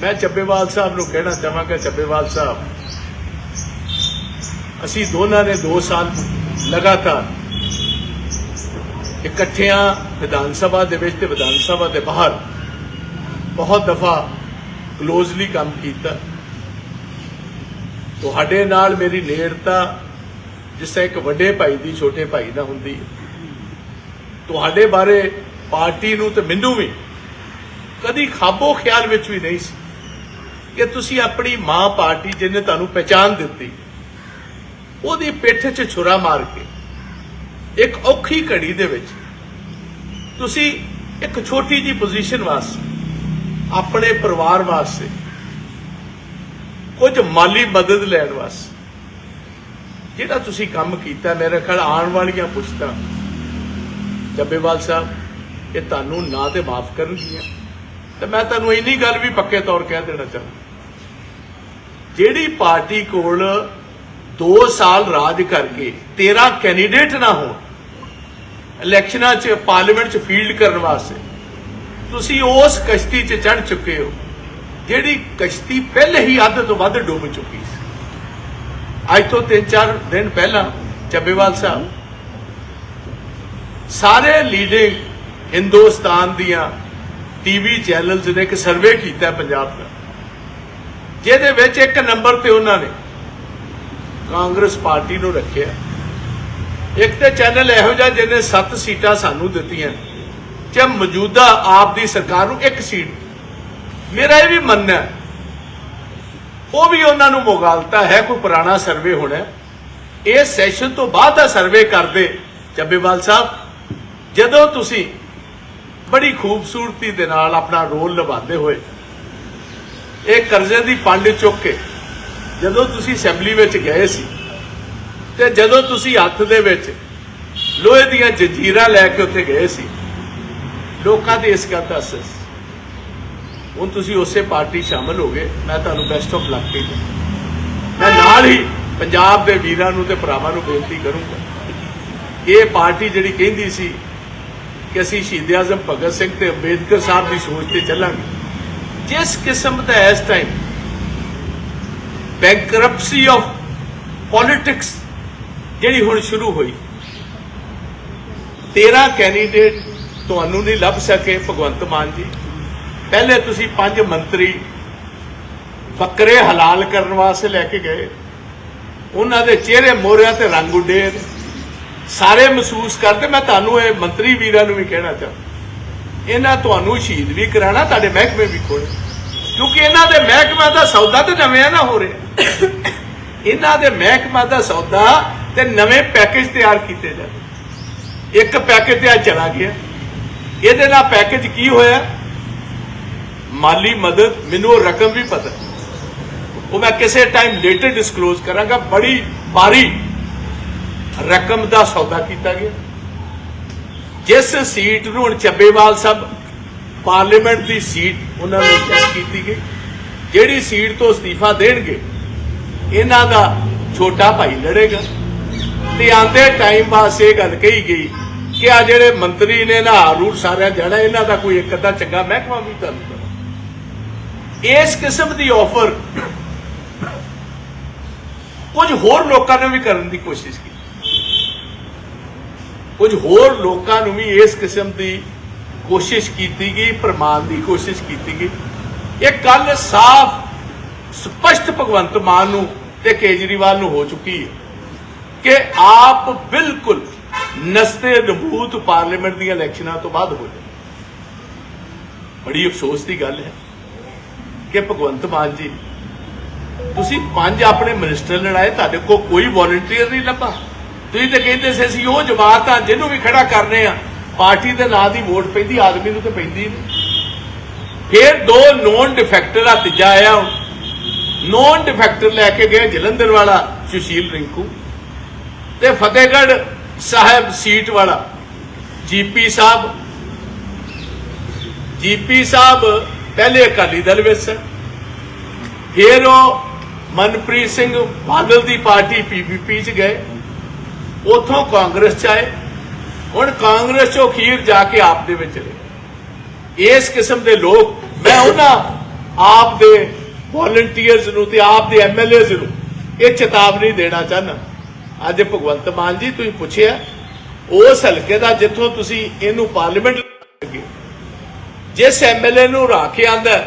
ਮੈਂ ਚੱਬੇਵਾਲ ਸਾਹਿਬ ਨੂੰ ਕਹਿਣਾ ਚਾਹਾਂਗਾ, ਚੱਬੇਵਾਲ ਸਾਹਿਬ, ਅਸੀਂ ਦੋਨਾਂ ਨੇ 2 ਸਾਲ ਲਗਾਤਾਰ ਇਕੱਠਿਆਂ ਵਿਧਾਨ ਸਭਾ ਦੇ ਵਿੱਚ ਤੇ ਵਿਧਾਨ ਸਭਾ ਦੇ ਬਾਹਰ ਬਹੁਤ ਦਫਾ ਕਲੋਜ਼ਲੀ ਕੰਮ ਕੀਤਾ। ਤੁਹਾਡੇ ਨਾਲ ਮੇਰੀ ਨੇੜਤਾ ਜਿਸ ਤਰ੍ਹਾਂ ਇੱਕ ਵੱਡੇ ਭਾਈ ਦੀ, ਛੋਟੇ ਭਾਈ ਨਾਲ ਹੁੰਦੀ ਹੈ। ਤੁਹਾਡੇ ਬਾਰੇ ਪਾਰਟੀ ਨੂੰ ਤੇ ਮੈਨੂੰ ਵੀ ਕਦੀ ਖਾਬੋ ਖਿਆਲ ਵਿੱਚ ਵੀ ਨਹੀਂ ਸੀ। ਕਿ ਤੁਸੀਂ ਆਪਣੀ ਮਾਂ ਪਾਰਟੀ ਜਿਹਨੇ ਤੁਹਾਨੂੰ ਪਹਿਚਾਨ ਦਿੱਤੀ, ਉਹਦੀ ਪਿੱਠ 'ਚ ਛੁਰਾ ਮਾਰ ਕੇ, ਇੱਕ ਔਖੀ ਘੜੀ ਦੇ ਵਿੱਚ ਤੁਸੀਂ ਇੱਕ ਛੋਟੀ ਜੀ ਪੋਜੀਸ਼ਨ ਵਾਸਤੇ, ਆਪਣੇ ਪਰਿਵਾਰ ਵਾਸਤੇ, ਕੁਝ ਮਾਲੀ ਮਦਦ ਲੈਣ ਵਾਸਤੇ, ਜਿਹੜਾ ਤੁਸੀਂ ਕੰਮ ਕੀਤਾ, ਮੇਰੇ ਖਿਆਲ ਆਉਣ ਵਾਲੀਆਂ ਪੁਸ਼ਤਾਂ, ਜੱਬੇਵਾਲ ਸਾਹਿਬ, ਇਹ ਤੁਹਾਨੂੰ ਨਾ ਤੇ ਮਾਫ ਕਰਨਗੀਆਂ। ਤੇ ਮੈਂ ਤੁਹਾਨੂੰ ਇੰਨੀ ਗੱਲ ਵੀ ਪੱਕੇ ਤੌਰ ਕਹਿ ਦੇਣਾ ਚਾਹੁੰਦਾ ਜਿਹੜੀ ਪਾਰਟੀ ਕੋਲ 2 ਸਾਲ ਰਾਜ ਕਰਕੇ 13 ਕੈਂਡੀਡੇਟ ਨਾ ਹੋਣ, ਇਲੈਕਸ਼ਨਾਂ 'ਚ, ਪਾਰਲੀਮੈਂਟ 'ਚ ਫੀਲਡ ਕਰਨ ਵਾਸਤੇ, ਤੁਸੀਂ ਉਸ ਕਸ਼ਤੀ 'ਚ ਚੜ ਚੁੱਕੇ ਹੋ, ਜਿਹੜੀ ਕਸ਼ਤੀ ਪਹਿਲੇ ਹੀ ਅੱਧ ਤੋਂ ਵੱਧ ਡੁੱਬ ਚੁੱਕੀ ਸੀ। ਅੱਜ ਤੋਂ 3-4 ਦਿਨ ਪਹਿਲਾਂ ਚੱਬੇਵਾਲ ਸਾਹਿਬ, ਸਾਰੇ ਲੀਡਿੰਗ ਹਿੰਦੁਸਤਾਨ ਦੀਆਂ ਟੀਵੀ ਚੈਨਲਸ ਨੇ ਇੱਕ ਸਰਵੇ ਕੀਤਾ ਪੰਜਾਬ ਦਾ। ਜਿਹਦੇ ਵਿੱਚ ਇੱਕ ਨੰਬਰ ਤੇ ਉਹਨਾਂ ਨੇ ਕਾਂਗਰਸ ਪਾਰਟੀ ਨੂੰ ਰੱਖਿਆ ਇੱਕ ਤੇ ਚੈਨਲ ਇਹੋ ਜਿਹਾ ਜਿਹਨੇ 7 ਸੀਟਾਂ ਸਾਨੂੰ ਦਿੱਤੀਆਂ ਤੇ ਮੌਜੂਦਾ ਆਪ ਦੀ ਸਰਕਾਰ ਨੂੰ ਇੱਕ ਸੀਟ ਮੇਰਾ ਇਹ ਵੀ ਮੰਨਣਾ ਉਹ ਵੀ ਉਹਨਾਂ ਨੂੰ ਮੁਗਾਲਤਾ ਹੈ, ਕੋਈ ਪੁਰਾਣਾ ਸਰਵੇ ਹੋਣਾ ਹੈ। ਇਸ ਸੈਸ਼ਨ ਤੋਂ ਬਾਅਦ ਦਾ ਸਰਵੇ ਕਰਦੇ ਚੱਬੇਵਾਲ ਸਾਹਿਬ, ਜਦੋਂ ਤੁਸੀਂ ਬੜੀ ਖੂਬਸੂਰਤੀ ਦੇ ਨਾਲ ਆਪਣਾ ਰੋਲ ਨਿਭਾਉਂਦੇ ਹੋਏ ਇਹ ਕਰਜ਼ੇ ਦੀ ਪੰਡ ਚੁੱਕ ਕੇ ਜਦੋਂ ਤੁਸੀਂ ਅਸੈਂਬਲੀ ਵਿੱਚ ਗਏ ਸੀ ਤੇ ਜਦੋਂ ਤੁਸੀਂ ਹੱਥ ਦੇ ਵਿੱਚ ਲੋਹੇ ਦੀਆਂ ਜੰਜੀਰਾਂ ਲੈ ਕੇ ਉੱਥੇ ਗਏ ਸੀ, ਲੋਕਾਂ ਦੇ ਇਸ ਗੱਲ ਦਾ ਅਸਰ ਸੀ। ਹੁਣ ਤੁਸੀਂ ਉਸੇ ਪਾਰਟੀ ਸ਼ਾਮਲ ਹੋ ਗਏ, ਮੈਂ ਤੁਹਾਨੂੰ ਬੈਸਟ ਆਫ ਲੱਕ ਕਹਿੰਦਾ ਮੈਂ ਨਾਲ ਹੀ ਪੰਜਾਬ ਦੇ ਵੀਰਾਂ ਨੂੰ ਤੇ ਭਰਾਵਾਂ ਨੂੰ ਬੇਨਤੀ ਕਰੂੰਗਾ ਇਹ ਪਾਰਟੀ ਜਿਹੜੀ ਕਹਿੰਦੀ ਸੀ ਕਿ ਅਸੀਂ ਸ਼ਹੀਦ ਆਜ਼ਮ ਭਗਤ ਸਿੰਘ ਤੇ ਅੰਬੇਦਕਰ ਸਾਹਿਬ ਦੀ ਸੋਚ ਤੇ ਚੱਲਾਂਗੇ ਜਿਸ ਕਿਸਮ ਦਾ ਇਸ ਟਾਈਮ ਬੈਂਕਰਪਸੀ ਆਫ ਪੋਲਿਟਿਕਸ ਜਿਹੜੀ ਹੁਣ ਸ਼ੁਰੂ ਹੋਈ 13 ਕੈਂਡੀਡੇਟ ਤੁਹਾਨੂੰ ਨਹੀਂ ਲੱਭ ਸਕੇ ਭਗਵੰਤ ਮਾਨ ਜੀ। ਪਹਿਲੇ ਤੁਸੀਂ ਪੰਜ ਮੰਤਰੀ ਬੱਕਰੇ ਹਲਾਲ ਕਰਨ ਵਾਸਤੇ ਲੈ ਕੇ ਗਏ। ਉਹਨਾਂ ਦੇ ਚਿਹਰੇ ਮੋਹਰਿਆਂ ਤੇ ਰੰਗ ਉੱਡੇ ਸਾਰੇ ਮਹਿਸੂਸ ਕਰਦੇ, ਮੈਂ ਤੁਹਾਨੂੰ ਇਹ ਮੰਤਰੀ ਵੀਰਾਂ ਨੂੰ ਵੀ ਕਹਿਣਾ ਚਾਹੁੰਦਾ। ਇਹਨਾਂ ਤੁਹਾਨੂੰ ਸ਼ਹੀਦ ਵੀ ਕਰਾਣਾ, ਤੁਹਾਡੇ ਮਹਿਕਮੇ ਵੀ ਖੋਲੇ ਕਿਉਂਕਿ ਇਹਨਾਂ ਦੇ ਮਹਿਕਮਾ ਦਾ ਸੌਦਾ ਤੇ ਨਵੇਂ ਨਾ ਹੋ ਰਿਹਾ। ਇਹਨਾਂ ਦੇ ਮਹਿਕਮਾ ਦਾ ਸੌਦਾ ਤੇ ਨਵੇਂ ਪੈਕੇਜ ਤਿਆਰ ਕੀਤੇ ਜਾਂਦੇ ਇੱਕ ਪੈਕੇਜ ਤੇ ਆ ਚਲਾ ਗਿਆ। ਇਹਦੇ ਨਾਲ ਪੈਕੇਜ ਕੀ ਹੋਇਆ? ਮਾਲੀ ਮਦਦ, ਮੈਨੂੰ ਉਹ ਰਕਮ ਵੀ ਪਤਾ। ਉਹ ਮੈਂ ਕਿਸੇ ਟਾਈਮ ਲੇਟਰ ਡਿਸਕਲੋਜ਼ ਕਰਾਂਗਾ। ਬੜੀ ਭਾਰੀ ਰਕਮ ਦਾ ਸੌਦਾ ਕੀਤਾ ਗਿਆ। ਜਿਸ ਸੀਟ ਨੂੰ ਹੁਣ ਚੱਬੇਵਾਲ ਸਾਹਿਬ ਪਾਰਲੀਮੈਂਟ ਦੀ ਸੀਟ ਉਹਨਾਂ ਨੂੰ ਟੈਸਟ ਕੀਤੀ ਗਈ, ਜਿਹੜੀ ਸੀਟ ਤੋਂ ਅਸਤੀਫਾ ਦੇਣਗੇ, ਇਹਨਾਂ ਦਾ ਛੋਟਾ ਭਾਈ ਲੜੇਗਾ ਤੇ ਆਂਦੇ ਟਾਈਮ ਬਾਅਦ ਇਹ ਗੱਲ ਕਹੀ ਗਈ ਕਿ ਆ ਜਿਹੜੇ ਮੰਤਰੀ ਨੇ ਨਾ ਰੂਟ ਸਾਰਿਆਂ ਜਾਣਾ, ਇਹਨਾਂ ਦਾ ਕੋਈ ਇੱਕ ਅੱਧਾ ਚੰਗਾ ਮਹਿਕਮਾ ਵੀ ਤੁਹਾਨੂੰ ਦੇਣਾ। ਇਸ ਕਿਸਮ ਦੀ ਆਫਰ ਕੁਝ ਹੋਰ ਲੋਕਾਂ ਨੇ ਵੀ ਕਰਨ ਦੀ ਕੋਸ਼ਿਸ਼ ਕੀਤੀ ਕੁਝ ਹੋਰ ਲੋਕਾਂ ਨੂੰ ਵੀ ਇਸ ਕਿਸਮ ਦੀ ਕੋਸ਼ਿਸ਼ ਕੀਤੀ ਗਈ, ਪ੍ਰਮਾਣ ਦੀ ਕੋਸ਼ਿਸ਼ ਕੀਤੀ ਗਈ। ਇਹ ਗੱਲ ਸਾਫ਼, ਸਪਸ਼ਟ ਭਗਵੰਤ ਮਾਨ ਨੂੰ ਤੇ ਕੇਜਰੀਵਾਲ ਨੂੰ ਹੋ ਚੁੱਕੀ ਹੈ ਕਿ ਆਪ ਬਿਲਕੁਲ ਨਸਤੇ ਨਬੂਤ ਪਾਰਲੀਮੈਂਟ ਦੀਆਂ ਇਲੈਕਸ਼ਨਾਂ ਤੋਂ ਬਾਅਦ ਹੋ ਜਾਏ ਬੜੀ ਅਫਸੋਸ ਦੀ ਗੱਲ ਹੈ ਕਿ ਭਗਵੰਤ ਮਾਨ ਜੀ, ਤੁਸੀਂ ਪੰਜ ਆਪਣੇ ਮਿਨਿਸਟਰ ਲੜਾਏ, ਤੁਹਾਡੇ ਕੋਲ ਕੋਈ ਵੋਲੰਟੀਅਰ ਨਹੀਂ ਲੱਭਾ। ਤੁਸੀਂ ਤਾਂ ਕਹਿੰਦੇ ਸੀ, ਅਸੀਂ ਉਹ ਜਮਾਤ ਆ, ਜਿਹਨੂੰ ਵੀ ਖੜਾ ਕਰਨੇ ਆ। ਪਾਰਟੀ ਦੇ ਨਾਂ ਦੀ ਵੋਟ ਪੈਂਦੀ, ਆਦਮੀ ਨੂੰ ਤਾਂ ਪੈਂਦੀ ਨਹੀਂ ਫਿਰ ਦੋ ਨੋਨ ਡਿਫੈਕਟਰ ਆ ਤੀਜਾ ਆਇਆ। ਨੋਨ ਡਿਫੈਕਟਰ ਲੈ ਕੇ ਗਏ ਜਲੰਧਰ ਵਾਲਾ, ਸੁਸ਼ੀਲ ਰਿੰਕੂ। ਤੇ ਫਤਿਹਗੜ੍ਹ ਸਾਹਿਬ ਸੀਟ ਵਾਲਾ ਜੀਪੀ ਸਾਹਿਬ। ਜੀਪੀ ਸਾਹਿਬ ਪਹਿਲੇ ਅਕਾਲੀ ਦਲ ਵਿੱਚ ਸਨ ਫਿਰ ਉਹ ਮਨਪ੍ਰੀਤ ਸਿੰਘ ਬਾਦਲ ਦੀ ਪਾਰਟੀ ਪੀਪੀਪੀ ਚ ਗਏ। ਉਥੋਂ ਕਾਂਗਰਸ ਚ ਆਏ, ਹੁਣ ਕਾਂਗਰਸ ਚੋਂ ਅਖੀਰ ਜਾ ਕੇ ਆਪ ਦੇ ਵਿੱਚ ਰਹੇ ਇਸ ਕਿਸਮ ਦੇ ਲੋਕ, ਮੈਂ ਉਹਨਾਂ ਆਪ ਦੇ ਵੋਲੰਟੀਅਰਸ ਨੂੰ ਤੇ ਆਪ ਦੇ ਐਮਐਲਏਜ਼ ਨੂੰ ਇਹ ਚੇਤਾਵਨੀ ਦੇਣਾ ਚਾਹਨਾ ਅੱਜ ਭਗਵੰਤ ਮਾਨ ਜੀ, ਤੁਸੀਂ ਪੁੱਛਿਆ, ਉਸ ਹਲਕੇ ਦਾ ਜਿੱਥੋਂ ਤੁਸੀਂ ਇਹਨੂੰ ਪਾਰਲੀਮੈਂਟ ਲੱਗੇ ਜਿਸ ਐਮਐਲਏ ਨੂੰ ਰੱਖ ਕੇ ਆਂਦਾ,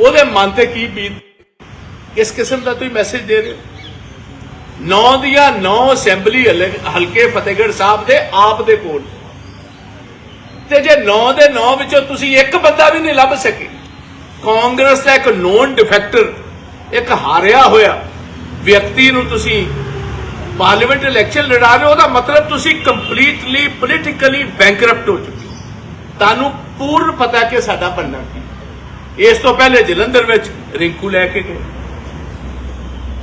ਉਹਦੇ ਮਨ ਤੇ ਕੀ ਬੀਤ ਇਸ ਕਿਸਮ ਦਾ ਤੁਸੀਂ ਮੈਸੇਜ ਦੇ ਰਹੇ ਹੋ? ਨੌ ਦੀਆਂ ਨੌ ਅਸੈਂਬਲੀ ਹਲਕੇ ਫਤਿਹਗੜ੍ਹ ਸਾਹਿਬ ਦੇ ਆਪ ਦੇ ਕੋਲ। ਤੇ ਜੇ 9 ਦੇ 9 ਵਿੱਚੋਂ ਤੁਸੀਂ ਇੱਕ ਬੰਦਾ ਵੀ ਨਹੀਂ ਲੱਭ ਸਕੇ, ਕਾਂਗਰਸ ਦਾ ਇੱਕ ਨੋਨ ਡਿਫੈਕਟਰ ਇੱਕ ਹਾਰਿਆ ਹੋਇਆ ਵਿਅਕਤੀ ਨੂੰ ਤੁਸੀਂ ਪਾਰਲੀਮੈਂਟ ਇਲੈਕਸ਼ਨ ਲੜਾ ਰਹੇ ਹੋ, ਉਹਦਾ ਮਤਲਬ ਤੁਸੀਂ ਕੰਪਲੀਟਲੀ ਪੋਲੀਟੀਕਲੀ ਬੈਂਕਰਪਟ ਹੋ ਚੁੱਕੇ ਤੁਹਾਨੂੰ ਪੂਰਨ ਪਤਾ ਕਿ ਸਾਡਾ ਬੰਨਾ ਕੀ ਇਸ ਤੋਂ ਪਹਿਲੇ ਜਲੰਧਰ ਵਿੱਚ ਰਿੰਕੂ ਲੈ ਕੇ ਗਏ।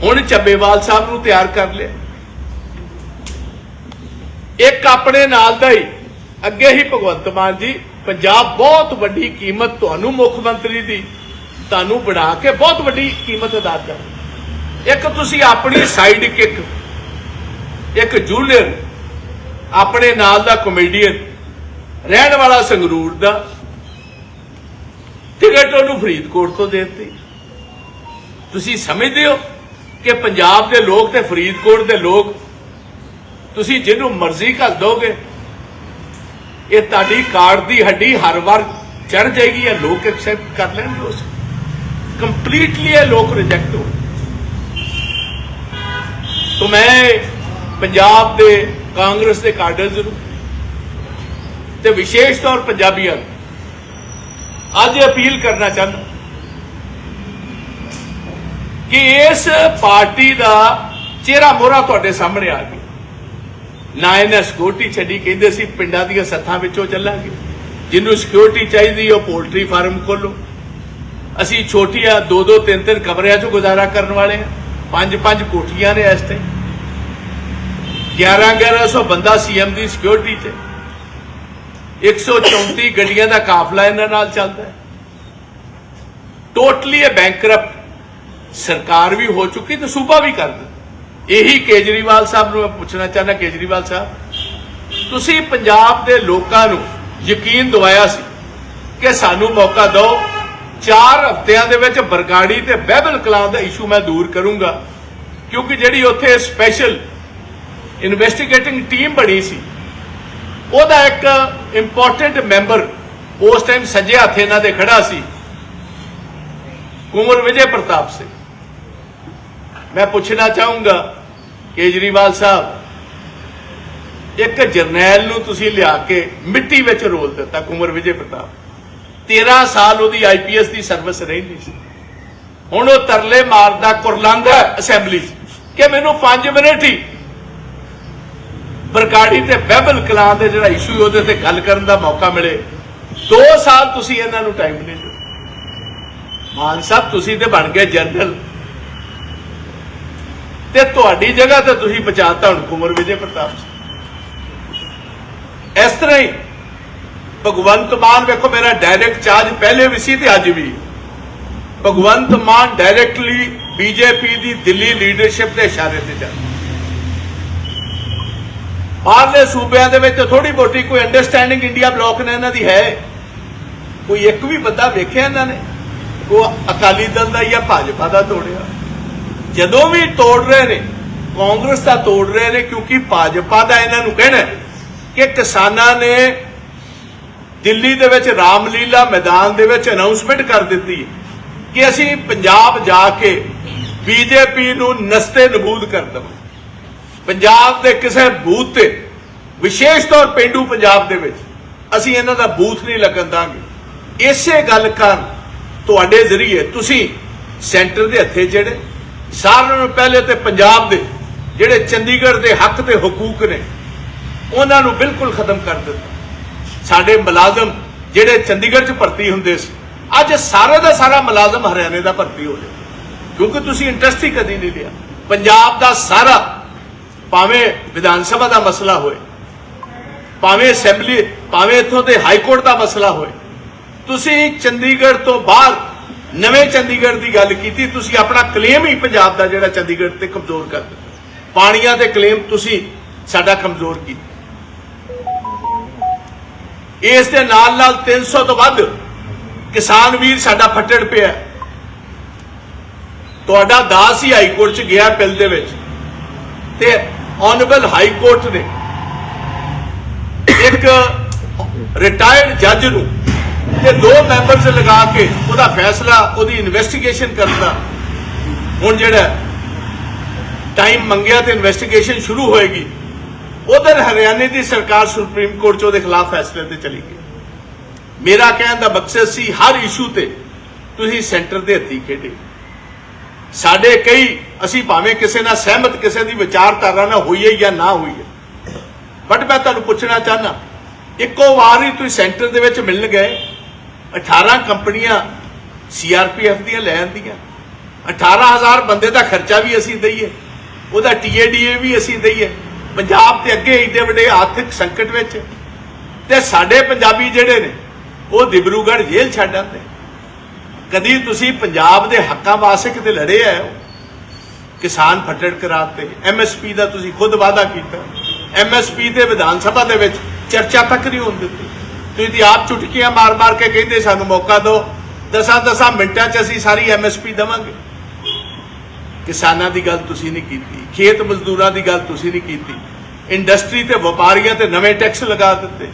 ਹੁਣ ਚੱਬੇਵਾਲ ਸਾਹਿਬ ਨੂੰ ਤਿਆਰ ਕਰ ਲਿਆ। ਇੱਕ ਆਪਣੇ ਨਾਲ ਦਾ ਹੀ, ਅੱਗੇ ਹੀ ਭਗਵੰਤ ਮਾਨ ਜੀ, ਪੰਜਾਬ ਬਹੁਤ ਵੱਡੀ ਕੀਮਤ ਤੁਹਾਨੂੰ ਮੁੱਖ ਮੰਤਰੀ ਦੀ, ਤੁਹਾਨੂੰ ਬਣਾ ਕੇ ਬਹੁਤ ਵੱਡੀ ਕੀਮਤ ਅਦਾ ਕਰ ਇੱਕ ਤੁਸੀਂ ਆਪਣੀ ਸਾਈਡ ਕਿੱਕ ਇੱਕ ਜੂਲੀਅਰ ਆਪਣੇ ਨਾਲ ਦਾ ਕਮੇਡੀਅਨ ਰਹਿਣ ਵਾਲਾ ਸੰਗਰੂਰ ਦਾ ਟਿਕਟ ਉਹਨੂੰ ਫਰੀਦਕੋਟ ਤੋਂ ਦੇ ਦਿੱਤੀ। ਤੁਸੀਂ ਸਮਝਦੇ ਹੋ? ਕਿ ਪੰਜਾਬ ਦੇ ਲੋਕ ਤੇ ਫਰੀਦਕੋਟ ਦੇ ਲੋਕ ਤੁਸੀਂ ਜਿਹਨੂੰ ਮਰਜ਼ੀ ਕਰ ਦੋਗੇ, ਇਹ ਤੁਹਾਡੀ ਕਾਰਡ ਦੀ ਹੱਡੀ ਹਰ ਵਾਰ ਚੜ ਜਾਏਗੀ ਜਾਂ ਲੋਕ ਐਕਸੈਪਟ ਕਰ ਲੈਣਗੇ ਉਸ ਕੰਪਲੀਟਲੀ ਇਹ ਲੋਕ ਰਿਜੈਕਟ ਹੋ ਤੋ ਮੈਂ ਪੰਜਾਬ ਦੇ ਕਾਂਗਰਸ ਦੇ ਕਾਡਰਸ ਨੂੰ ਤੇ ਵਿਸ਼ੇਸ਼ ਤੌਰ ਪੰਜਾਬੀਆਂ ਨੂੰ ਅੱਜ ਅਪੀਲ ਕਰਨਾ ਚਾਹੁੰਦਾ ਕਿ ਇਸ ਪਾਰਟੀ ਦਾ ਚਿਹਰਾ ਮੋਹਰਾ ਤੁਹਾਡੇ ਸਾਹਮਣੇ ਆ ਗਿਆ। ਨਾ ਇਹਨਾਂ ਸਿਕਿਉਰਿਟੀ ਛੱਡੀ, ਕਹਿੰਦੇ ਸੀ ਪਿੰਡਾਂ ਦੀਆਂ ਸੱਥਾਂ ਵਿੱਚੋਂ ਚੱਲਾਂਗੇ। ਜਿਹਨੂੰ ਸਿਕਿਉਰਿਟੀ ਚਾਹੀਦੀ, ਉਹ ਪੋਲਟਰੀ ਫਾਰਮ ਖੋਲੋ ਅਸੀਂ ਛੋਟੀਆਂ ਦੋ ਦੋ ਤਿੰਨ ਤਿੰਨ ਕਮਰਿਆਂ 'ਚ ਗੁਜ਼ਾਰਾ ਕਰਨ ਵਾਲੇ ਹਾਂ। ਪੰਜ ਪੰਜ ਕੋਠੀਆਂ ਨੇ ਇਸ ਟਾਈਮ 11 1100 ਬੰਦਾ ਸੀਐਮ ਦੀ ਸਿਕਿਉਰਿਟੀ 'ਚ 134 ਗੱਡੀਆਂ ਦਾ ਕਾਫਲਾ ਇਹਨਾਂ ਨਾਲ ਚੱਲਦਾ ਹੈ। ਟੋਟਲੀ ਇਹ ਬੈਂਕਰਪਟ ਸਰਕਾਰ ਵੀ ਹੋ ਚੁੱਕੀ ਤੇ ਸੂਬਾ ਵੀ ਕਰਦਾ ਇਹੀ ਕੇਜਰੀਵਾਲ ਸਾਹਿਬ ਨੂੰ ਮੈਂ ਪੁੱਛਣਾ ਚਾਹੁੰਦਾ, ਕੇਜਰੀਵਾਲ ਸਾਹਿਬ, ਤੁਸੀਂ ਪੰਜਾਬ ਦੇ ਲੋਕਾਂ ਨੂੰ ਯਕੀਨ ਦਿਵਾਇਆ ਸੀ ਕਿ ਸਾਨੂੰ ਮੌਕਾ ਦਿਓ, ਚਾਰ ਹਫ਼ਤਿਆਂ ਦੇ ਵਿੱਚ ਬਰਗਾੜੀ ਤੇ ਬਹਿਬਲ ਕਲਾਮ ਦਾ ਇਸ਼ੂ ਮੈਂ ਦੂਰ ਕਰੂੰਗਾ, ਕਿਉਂਕਿ ਜਿਹੜੀ ਉੱਥੇ ਸਪੈਸ਼ਲ ਇਨਵੈਸਟੀਗੇਟਿੰਗ ਟੀਮ ਬਣੀ ਸੀ, ਉਹਦਾ ਇੱਕ ਇੰਪੋਰਟੈਂਟ ਮੈਂਬਰ ਉਸ ਟਾਈਮ ਸੱਜੇ ਹੱਥ ਇਹਨਾਂ ਦੇ ਖੜਾ ਸੀ ਕੁਮਰ ਵਿਜੇ ਪ੍ਰਤਾਪ ਸਿੰਘ। ਮੈਂ ਪੁੱਛਣਾ ਚਾਹੂੰਗਾ, ਕੇਜਰੀਵਾਲ ਸਾਹਿਬ, ਇੱਕ ਜਰਨੈਲ ਨੂੰ ਤੁਸੀਂ ਲਿਆ ਕੇ ਮਿੱਟੀ ਵਿੱਚ ਰੋਲ ਦਿੱਤਾ, ਕੁਮਰ ਵਿਜੇ ਪ੍ਰਤਾਪ। 13 ਸਾਲ ਉਹਦੀ ਆਈਪੀਐਸ ਦੀ ਸਰਵਿਸ ਰਹਿੰਦੀ ਸੀ। ਹੁਣ ਉਹ ਤਰਲੇ ਮਾਰਦਾ, ਕੁਰਲਾਂਦਾ ਅਸੈਂਬਲੀ ਕਿ ਮੈਨੂੰ 5 ਮਿੰਟ ਹੀ ਬਰਗਾੜੀ ਤੇ ਬਹਿਬਲ ਕਲਾਂ ਦੇ ਜਿਹੜਾ ਇਸ਼ੂ ਉਹਦੇ ਤੇ ਗੱਲ ਕਰਨ ਦਾ ਮੌਕਾ ਮਿਲੇ। 2 ਸਾਲ ਤੁਸੀਂ ਇਹਨਾਂ ਨੂੰ ਟਾਈਮ ਨਹੀਂ ਦਿੱਤਾ। ਮਾਨ ਸਾਹਿਬ, ਤੁਸੀਂ ਤੇ ਬਣ ਗਏ ਜਨਰਲ ਤੇ ਤੁਹਾਡੀ ਜਗ੍ਹਾ ਤੇ ਤੁਸੀਂ ਬਚਾਤਾ ਹੁਣ ਕੁਮਰ ਵਿਜੇ ਪ੍ਰਤਾਪ ਸਿੰਘ ਇਸ ਤਰ੍ਹਾਂ ਹੀ ਭਗਵੰਤ ਮਾਨ ਵੇਖੋ, ਮੇਰਾ ਡਾਇਰੈਕਟ ਚਾਰਜ ਪਹਿਲੇ ਵੀ ਸੀ ਤੇ ਅੱਜ ਵੀ। ਭਗਵੰਤ ਮਾਨ ਡਾਇਰੈਕਟਲੀ ਬੀਜੇਪੀ ਦੀ ਦਿੱਲੀ ਲੀਡਰਸ਼ਿਪ ਦੇ ਇਸ਼ਾਰੇ ਤੇ ਚੱਲਦਾ ਬਾਹਰਲੇ ਸੂਬਿਆਂ ਦੇ ਵਿੱਚ ਥੋੜੀ ਬੋਟੀ ਕੋਈ ਅੰਡਰਸਟੈਂਡਿੰਗ ਇੰਡੀਆ ਬਲੌਕ ਨੇ ਇਹਨਾਂ ਦੀ ਹੈ। ਕੋਈ ਇੱਕ ਵੀ ਬੰਦਾ ਵੇਖਿਆ ਇਹਨਾਂ ਨੇ? ਉਹ ਅਕਾਲੀ ਦਲ ਦਾ ਜਾਂ ਭਾਜਪਾ ਦਾ ਤੋੜਿਆ। ਜਦੋਂ ਵੀ ਤੋੜ ਰਹੇ ਨੇ, ਕਾਂਗਰਸ ਦਾ ਤੋੜ ਰਹੇ ਨੇ ਕਿਉਂਕਿ ਭਾਜਪਾ ਦਾ ਇਹਨਾਂ ਨੂੰ ਕਹਿਣਾ ਕਿ ਕਿਸਾਨਾਂ ਨੇ ਦਿੱਲੀ ਦੇ ਵਿੱਚ ਰਾਮਲੀਲਾ ਮੈਦਾਨ ਦੇ ਵਿੱਚ ਅਨਾਉਂਸਮੈਂਟ ਕਰ ਦਿੱਤੀ ਕਿ ਅਸੀਂ ਪੰਜਾਬ ਜਾ ਕੇ ਬੀਜੇਪੀ ਨੂੰ ਨਸਤੇ ਨਬੂਦ ਕਰ ਦਵਾਂਗੇ। ਪੰਜਾਬ ਦੇ ਕਿਸੇ ਬੂਥ ਤੇ, ਵਿਸ਼ੇਸ਼ ਤੌਰ ਪਿੰਡੂ ਪੰਜਾਬ ਦੇ ਵਿੱਚ, ਅਸੀਂ ਇਹਨਾਂ ਦਾ ਬੂਥ ਨਹੀਂ ਲੱਗਣ ਦਾਂਗੇ। ਇਸੇ ਗੱਲ ਕਾਰਨ ਤੁਹਾਡੇ ਜ਼ਰੀਏ ਤੁਸੀਂ ਸੈਂਟਰ ਦੇ ਹੱਥੇ ਜਿਹੜੇ ਸਾਰਿਆਂ ਨੂੰ ਪਹਿਲੇ ਤੇ ਪੰਜਾਬ ਦੇ ਜਿਹੜੇ ਚੰਡੀਗੜ੍ਹ ਦੇ ਹੱਕ ਤੇ ਹਕੂਕ ਨੇ, ਉਹਨਾਂ ਨੂੰ ਬਿਲਕੁਲ ਖਤਮ ਕਰ ਦਿੱਤਾ। ਸਾਡੇ ਮੁਲਾਜ਼ਮ ਜਿਹੜੇ ਚੰਡੀਗੜ੍ਹ 'ਚ ਭਰਤੀ ਹੁੰਦੇ ਸੀ, ਅੱਜ ਸਾਰੇ ਦਾ ਸਾਰਾ ਮੁਲਾਜ਼ਮ ਹਰਿਆਣੇ ਦਾ ਭਰਤੀ ਹੋ ਗਿਆ ਕਿਉਂਕਿ ਤੁਸੀਂ ਇੰਟਰਸਟ ਹੀ ਕਦੀ ਨਹੀਂ ਲਿਆ। ਪੰਜਾਬ ਦਾ ਸਾਰਾ, ਭਾਵੇਂ ਵਿਧਾਨ ਸਭਾ ਦਾ ਮਸਲਾ ਹੋਏ, ਭਾਵੇਂ ਅਸੈਂਬਲੀ, ਭਾਵੇਂ ਇੱਥੋਂ ਦੇ ਹਾਈ ਕੋਰਟ ਦਾ ਮਸਲਾ ਹੋਏ, ਤੁਸੀਂ ਚੰਡੀਗੜ੍ਹ ਤੋਂ ਬਾਹਰ ਨਵੇਂ ਚੰਡੀਗੜ੍ਹ ਦੀ ਗੱਲ ਕੀਤੀ, ਤੁਸੀਂ ਆਪਣਾ ਕਲੇਮ ਹੀ ਪੰਜਾਬ ਦਾ ਜਿਹੜਾ ਚੰਡੀਗੜ੍ਹ ਤੇ ਕਮਜ਼ੋਰ ਕਰ ਦਿੱਤਾ। ਪਾਣੀਆਂ ਦੇ ਕਲੇਮ ਤੁਸੀਂ ਸਾਡਾ ਕਮਜ਼ੋਰ ਕੀਤਾ। ਇਸ ਦੇ ਨਾਲ ਨਾਲ 300 ਤੋਂ ਵੱਧ ਕਿਸਾਨ ਵੀਰ ਸਾਡਾ ਫੱਟੜ ਪਿਆ ਤੁਹਾਡਾ ਦਾਸ ਹੀ ਹਾਈ ਕੋਰਟ ਚ ਗਿਆ ਬਿੱਲ ਦੇ ਵਿੱਚ। ਤੇ ਆਨਰੇਬਲ ਹਾਈ ਕੋਰਟ ਨੇ ਇੱਕ ਰਿਟਾਇਰਡ ਜੱਜ ਨੂੰ ਤੇ ਦੋ ਮੈਂਬਰਸ ਲਗਾ ਕੇ ਉਹਦਾ ਫੈਸਲਾ, ਉਹਦੀ ਇਨਵੈਸਟੀਗੇਸ਼ਨ ਕਰਨ ਦਾ, ਹੁਣ ਜਿਹੜਾ ਟਾਈਮ ਮੰਗਿਆ ਤੇ ਇਨਵੈਸਟੀਗੇਸ਼ਨ ਸ਼ੁਰੂ ਹੋਏਗੀ, ਉਧਰ ਹਰਿਆਣੇ ਦੀ ਸਰਕਾਰ ਸੁਪਰੀਮ ਕੋਰਟ ਚ ਉਹਦੇ ਖਿਲਾਫ ਫੈਸਲੇ ਤੇ ਚਲੀ ਗਈ। ਮੇਰਾ ਕਹਿਣ ਦਾ ਮਕਸਦ ਸੀ, ਹਰ ਇਸ਼ੂ ਤੇ ਤੁਸੀਂ ਸੈਂਟਰ ਦੇ ਹੱਥੀ ਖੇਡੇ। ਸਾਡੇ ਕਈ, ਅਸੀਂ ਭਾਵੇਂ ਕਿਸੇ ਨਾਲ ਸਹਿਮਤ, ਕਿਸੇ ਦੀ ਵਿਚਾਰਧਾਰਾ ਨਾਲ ਹੋਈ ਹੈ ਜਾਂ ਨਾ ਹੋਈ ਹੈ ਬਟ ਮੈਂ ਤੁਹਾਨੂੰ ਪੁੱਛਣਾ ਚਾਹਨਾ ਇੱਕੋ ਵਾਰ ਹੀ ਤੁਸੀਂ ਸੈਂਟਰ ਦੇ ਵਿੱਚ ਮਿਲਣ ਗਏ? 18 ਕੰਪਨੀਆਂ ਸੀਆਰਪੀਐਫ ਦੀਆਂ ਲੈ ਆਂਦੀਆਂ 18000 ਬੰਦੇ ਦਾ ਖਰਚਾ ਵੀ ਅਸੀਂ ਦਈਏ। ਉਹਦਾ ਟੀਏਡੀਏ ਵੀ ਅਸੀਂ ਦਈਏ। ਪੰਜਾਬ ਤੇ ਅੱਗੇ ਇੱਡੇ ਵੱਡੇ ਆਰਥਿਕ ਸੰਕਟ ਵਿੱਚ। ਤੇ ਸਾਡੇ ਪੰਜਾਬੀ ਜਿਹੜੇ ਨੇ, ਉਹ ਦਿਬਰੂਗੜ੍ਹ ਜੇਲ੍ਹ ਛੱਡ ਆਂਦੇ ਕਦੀ ਤੁਸੀਂ ਪੰਜਾਬ ਦੇ ਹੱਕਾਂ ਵਾਸਤੇ ਕਿਤੇ ਲੜੇ ਆਏ ਹੋ? ਕਿਸਾਨ ਫੱਟੜ ਕਰਾਤੇ ਐਮਐਸਪੀ ਦਾ ਤੁਸੀਂ ਖੁਦ ਵਾਅਦਾ ਕੀਤਾ। ਐਮਐਸਪੀ ਤੇ ਵਿਧਾਨ ਸਭਾ ਦੇ ਵਿੱਚ ਚਰਚਾ ਤੱਕ ਨਹੀਂ ਹੋਣ ਦਿੱਤੀ। ਤੁਸੀਂ ਆਪ ਚੁਟਕੀਆਂ ਮਾਰ-ਮਾਰ ਕੇ ਕਹਿੰਦੇ ਸਾਨੂੰ ਮੌਕਾ ਦਿਓ। ਦਸਾਂ ਦਸਾਂ ਮਿੰਟਾਂ 'ਚ ਅਸੀਂ ਸਾਰੀ ਐਮਐਸਪੀ ਦਵਾਂਗੇ। ਕਿਸਾਨਾਂ ਦੀ ਗੱਲ ਤੁਸੀਂ ਨਹੀਂ ਕੀਤੀ, ਖੇਤ ਮਜ਼ਦੂਰਾਂ ਦੀ ਗੱਲ ਤੁਸੀਂ ਨਹੀਂ ਕੀਤੀ। ਇੰਡਸਟਰੀ ਤੇ ਵਪਾਰੀਆਂ ਤੇ ਨਵੇਂ ਟੈਕਸ ਲਗਾ ਦਿੱਤੇ।